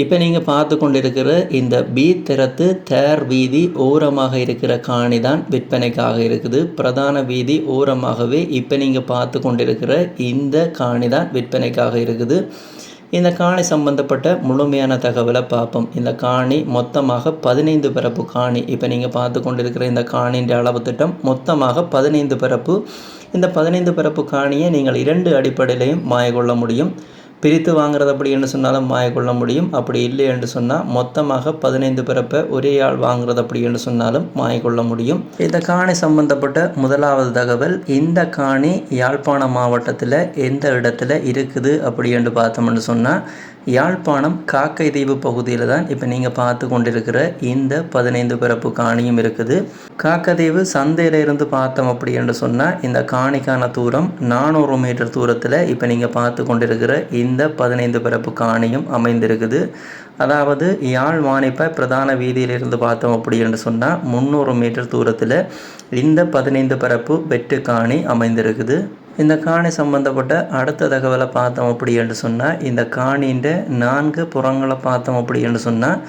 இப்போ நீங்கள் பார்த்து கொண்டிருக்கிற இந்த பி திறத்து தேர் வீதி ஓரமாக இருக்கிற காணி தான் விற்பனைக்காக இருக்குது. பிரதான வீதி ஓரமாகவே இப்போ நீங்கள் பார்த்து கொண்டிருக்கிற இந்த காணி தான் விற்பனைக்காக இருக்குது. இந்த காணி சம்பந்தப்பட்ட முழுமையான தகவலை பார்ப்போம். இந்த காணி மொத்தமாக பதினைந்து பிறப்பு காணி. இப்போ நீங்கள் பார்த்து கொண்டிருக்கிற இந்த காணின்ற அளவு திட்டம் மொத்தமாக பதினைந்து பிறப்பு. இந்த பதினைந்து பிறப்பு காணியை நீங்கள் இரண்டு அடிப்படையிலையும் மாயக்கொள்ள முடியும். பிரித்து வாங்குறது அப்படி என்று சொன்னாலும் மாய கொள்ள முடியும். அப்படி இல்லை என்று சொன்னால் மொத்தமாக பதினைந்து பிறப்பை ஒரே ஆள் வாங்குறது அப்படி என்று சொன்னாலும் மாய கொள்ள முடியும். இந்த காணி சம்பந்தப்பட்ட முதலாவது தகவல் இந்த காணி யாழ்ப்பாணம் மாவட்டத்தில் எந்த இடத்துல இருக்குது அப்படி என்று பார்த்தோம்னு சொன்னால் யாழ்ப்பாணம் காக்கை தீவு பகுதியில் தான் இப்போ நீங்கள் பார்த்து கொண்டிருக்கிற இந்த பதினைந்து பிறப்பு காணியும் இருக்குது. காக்கதீவு சந்தையில் இருந்து பார்த்தோம் அப்படி என்று சொன்னால் இந்த காணிக்கான தூரம் நானூறு மீட்டர் தூரத்தில் இப்போ நீங்கள் பார்த்து கொண்டிருக்கிற இந்த பதினைந்து பிறப்பு காணியும் அமைந்திருக்குது. அதாவது யாழ் மானிப்ப பிரதான வீதியிலிருந்து பார்த்தோம் அப்படி என்று சொன்னால் முந்நூறு மீட்டர் தூரத்தில் இந்த பதினைந்து பரப்பு வெட்டு காணி அமைந்திருக்குது. இந்த காணி சம்பந்தப்பட்ட அடுத்த தகவலை பார்த்தோம் அப்படி என்று சொன்னால் இந்த காணின்ற நான்கு புறங்களை பார்த்தோம் அப்படி என்று சொன்னால்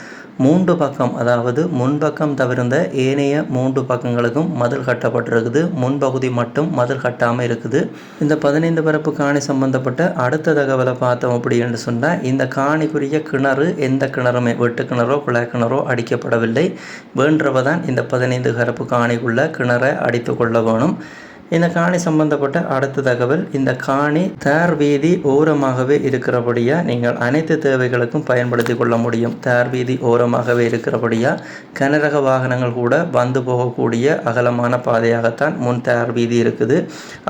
மூன்று பக்கம் அதாவது முன்பக்கம் தவிர்ந்த ஏனைய மூன்று பக்கங்களுக்கும் மதில் கட்டப்பட்டிருக்குது. முன்பகுதி மட்டும் மதில் கட்டாமல் இருக்குது. இந்த பதினைந்து பரப்பு காணி சம்பந்தப்பட்ட அடுத்த தகவலை பார்த்தோம் அப்படி என்று சொன்னால் இந்த காணிக்குரிய கிணறு எந்த கிணறுமே வெட்டு கிணறோ குழாய் கிணறோ அடிக்கப்படவில்லை. வேண்டவ தான் இந்த பதினைந்து கரப்பு காணிக்குள்ள கிணறை அடித்து கொள்ள வேணும். இந்த காணி சம்பந்தப்பட்ட அடுத்த தகவல் இந்த காணி தேர் வீதி ஓரமாகவே இருக்கிறபடியாக நீங்கள் அனைத்து தேவைகளுக்கும் பயன்படுத்தி கொள்ள முடியும். தேர் வீதி ஓரமாகவே இருக்கிறபடியாக கனரக வாகனங்கள் கூட வந்து போகக்கூடிய அகலமான பாதையாகத்தான் முன் தேர் வீதி இருக்குது.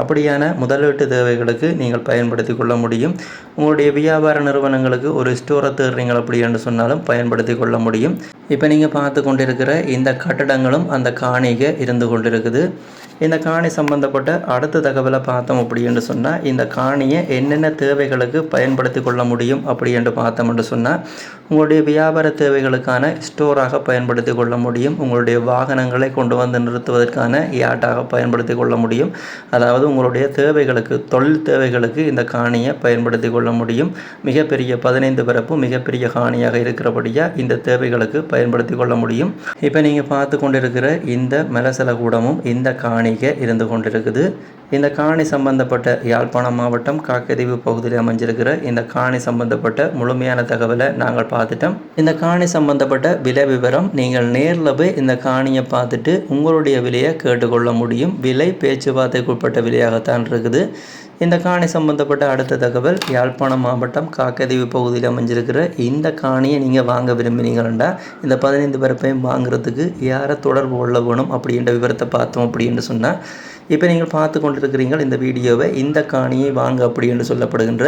அப்படியான முதலீட்டு தேவைகளுக்கு நீங்கள் பயன்படுத்தி கொள்ள முடியும். உங்களுடைய வியாபார நிறுவனங்களுக்கு ஒரு ஸ்டோரை தேடுறீங்கள் அப்படி என்று சொன்னாலும் பயன்படுத்தி கொள்ள முடியும். இப்போ நீங்கள் பார்த்து கொண்டிருக்கிற இந்த கட்டடங்களும் அந்த காணிக இருந்து கொண்டிருக்குது. இந்த காணி சம்பந்த சம்மந்தப்பட்ட அடுத்த தகவலை பார்த்தோம் அப்படி என்று சொன்னால் இந்த காணியை என்னென்ன தேவைகளுக்கு பயன்படுத்தி கொள்ள முடியும் அப்படி என்று பார்த்தோம் என்று சொன்னால் உங்களுடைய வியாபார தேவைகளுக்கான ஸ்டோராக பயன்படுத்தி கொள்ள முடியும் உங்களுடைய வாகனங்களை கொண்டு வந்து நிறுத்துவதற்கான யாட்டாக பயன்படுத்தி கொள்ள முடியும் அதாவது உங்களுடைய தேவைகளுக்கு தொழில் தேவைகளுக்கு இந்த காணியை பயன்படுத்தி கொள்ள முடியும். மிகப்பெரிய பதினைந்து பிறப்பு மிகப்பெரிய காணியாக இருக்கிறபடியாக இந்த தேவைகளுக்கு பயன்படுத்தி கொள்ள முடியும். இப்போ நீங்கள் பார்த்து கொண்டிருக்கிற இந்த மலசல கூடமும் இந்த காணிக்க இருந்து இருக்குது. இந்த காணி சம்பந்தப்பட்ட யாழ்ப்பாணம் மாவட்டம் காக்கதீவு பகுதியில் அமைஞ்சிருக்கிற இந்த காணி சம்பந்தப்பட்ட முழுமையான தகவலை நாங்கள் பார்த்துட்டோம். இந்த காணி சம்பந்தப்பட்ட விலை விவரம் நீங்கள் நேரில் போய் இந்த காணியை பார்த்துட்டு உங்களுடைய விலையை கேட்டுக்கொள்ள முடியும். விலை பேச்சுவார்த்தைக்குட்பட்ட விலையாகத்தான் இருக்குது. இந்த காணி சம்பந்தப்பட்ட அடுத்த தகவல் யாழ்ப்பாணம் மாவட்டம் காக்கதீவு பகுதியில் அமைஞ்சிருக்கிற இந்த காணியை நீங்கள் வாங்க விரும்பினீங்கன்னா இந்த பதினைந்து பிறப்பையும் வாங்குறதுக்கு யாரை தொடர்பு கொள்ள வேணும் அப்படின்ற விவரத்தை பார்த்தோம் அப்படின்னு சொன்னால் இப்போ நீங்கள் பார்த்து கொண்டிருக்கிறீங்கள் இந்த வீடியோவை இந்த காணியை வாங்க அப்படி என்று சொல்லப்படுகின்ற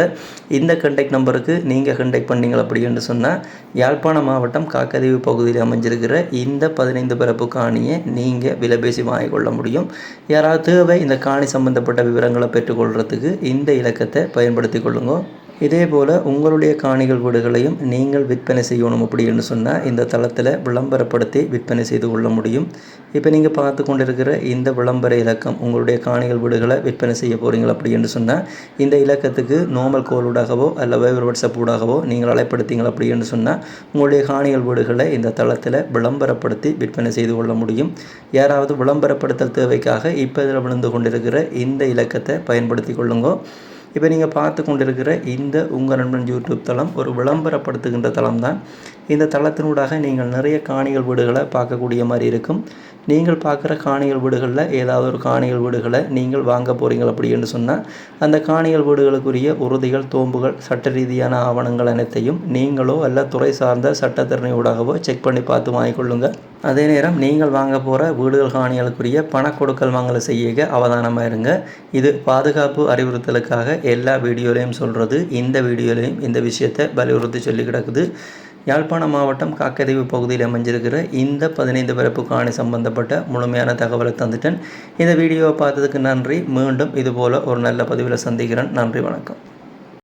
இந்த கண்டெக்ட் நம்பருக்கு நீங்கள் கண்டெக்ட் பண்ணீங்கள் அப்படி என்று சொன்னால் யாழ்ப்பாணம் மாவட்டம் காக்கதீவு பகுதியில் அமைஞ்சிருக்கிற இந்த பதினைந்து பிறப்பு காணியை நீங்கள் விலை பேசி வாங்கிக்கொள்ள முடியும். யாராவது தேவை இந்த காணி சம்பந்தப்பட்ட விவரங்களை பெற்றுக்கொள்கிறதுக்கு இந்த இலக்கத்தை பயன்படுத்தி கொள்ளுங்க. இதே போல் உங்களுடைய காணிகள் வீடுகளையும் நீங்கள் விற்பனை செய்யணும் அப்படின்னு சொன்னால் இந்த தளத்தில் விளம்பரப்படுத்தி விற்பனை செய்து கொள்ள முடியும். இப்போ நீங்கள் பார்த்து கொண்டிருக்கிற இந்த விளம்பர இலக்கம் உங்களுடைய காணிகள் வீடுகளை விற்பனை செய்ய போகிறீங்க அப்படின்னு சொன்னால் இந்த இலக்கத்துக்கு நோமல் கோலூடாகவோ அல்ல வேவர் வாட்ஸ்அப் ஊடாகவோ நீங்கள் அலைப்படுத்தீங்க அப்படின்னு சொன்னால் உங்களுடைய காணிகள் வீடுகளை இந்த தளத்தில் விளம்பரப்படுத்தி விற்பனை செய்து கொள்ள முடியும். யாராவது விளம்பரப்படுத்தல் தேவைக்காக இப்போ இதில் விழுந்து கொண்டிருக்கிற இந்த இலக்கத்தை பயன்படுத்தி கொள்ளுங்க. இப்போ நீங்கள் பார்த்து கொண்டிருக்கிற இந்த உங்கள் நண்பன் யூடியூப் தளம் ஒரு விளம்பரப்படுத்துகின்ற தளம் தான் இந்த தளத்தினூடாக நீங்கள் நிறைய காணிகள் வீடுகளை பார்க்கக்கூடிய மாதிரி இருக்கும். நீங்கள் பார்க்குற காணிகள் வீடுகளில் ஏதாவது ஒரு காணிகள் வீடுகளை நீங்கள் வாங்க போகிறீங்க அப்படின்னு சொன்னால் அந்த காணிகள் வீடுகளுக்குரிய உறுதிகள் தோம்புகள் சட்ட ரீதியான ஆவணங்கள் அனைத்தையும் நீங்களோ அல்ல துறை சார்ந்த சட்டத்திறனை ஊடாகவோ செக் பண்ணி பார்த்து வாங்கிக்கொள்ளுங்கள் அதே நேரம் நீங்கள் வாங்க போகிற வீடுகள் காணிகளுக்குரிய பண கொடுக்கல் வாங்கலை செய்ய அவதானமாக இருங்க. இது பாதுகாப்பு அறிவுறுத்தலுக்காக எல்லா வீடியோலையும் சொல்கிறது இந்த வீடியோலையும் இந்த விஷயத்தை வலியுறுத்தி சொல்லி கிடக்குது. யாழ்ப்பாணம் மாவட்டம் காக்கதீவு பகுதியில் அமைஞ்சிருக்கிற இந்த பதினைந்து பிறப்பு காணி சம்பந்தப்பட்ட முழுமையான தகவலை தந்துட்டேன். இந்த வீடியோவை பார்த்ததுக்கு நன்றி. மீண்டும் இதுபோல் ஒரு நல்ல பதிவில் சந்திக்கிறேன். நன்றி வணக்கம்.